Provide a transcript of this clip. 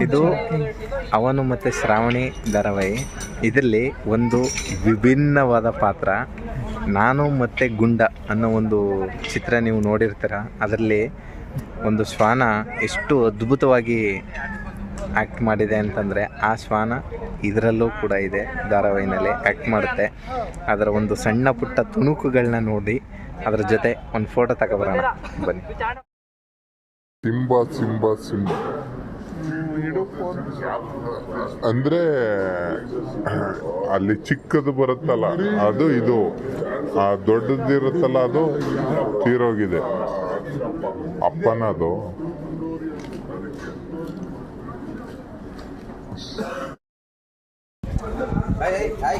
ಇದು ಅವನು ಮತ್ತೆ ಶ್ರಾವಣಿ ಧಾರಾವಾಹಿ. ಇದರಲ್ಲಿ ಒಂದು ವಿಭಿನ್ನವಾದ ಪಾತ್ರ. ನಾನು ಮತ್ತೆ ಗುಂಡ ಅನ್ನೋ ಒಂದು ಚಿತ್ರ ನೀವು ನೋಡಿರ್ತೀರ. ಅದರಲ್ಲಿ ಒಂದು ಶ್ವಾನ ಎಷ್ಟು ಅದ್ಭುತವಾಗಿ ಆ್ಯಕ್ಟ್ ಮಾಡಿದೆ ಅಂತಂದರೆ ಆ ಶ್ವಾನ ಇದರಲ್ಲೂ ಕೂಡ ಇದೆ. ಧಾರಾವಾಹಿನಲ್ಲಿ ಆ್ಯಕ್ಟ್ ಮಾಡುತ್ತೆ. ಅದರ ಒಂದು ಸಣ್ಣ ಪುಟ್ಟ ತುಣುಕುಗಳನ್ನ ನೋಡಿ ಅದರ ಜೊತೆ ಒಂದು ಫೋಟೋ ತಗೊಬರೋಣ. ಬನ್ನಿ. ಸಿಂಬ ಸಿಂಬ ಸಿಂಬ. ಅಂದ್ರೆ ಅಲ್ಲಿ ಚಿಕ್ಕದು ಬರುತ್ತಲ್ಲ ಅದು ಇದು. ಆ ದೊಡ್ಡದಿರುತ್ತಲ್ಲ ಅದು ತೀರೋಗಿದೆ. ಅಪ್ಪನದು. Hai,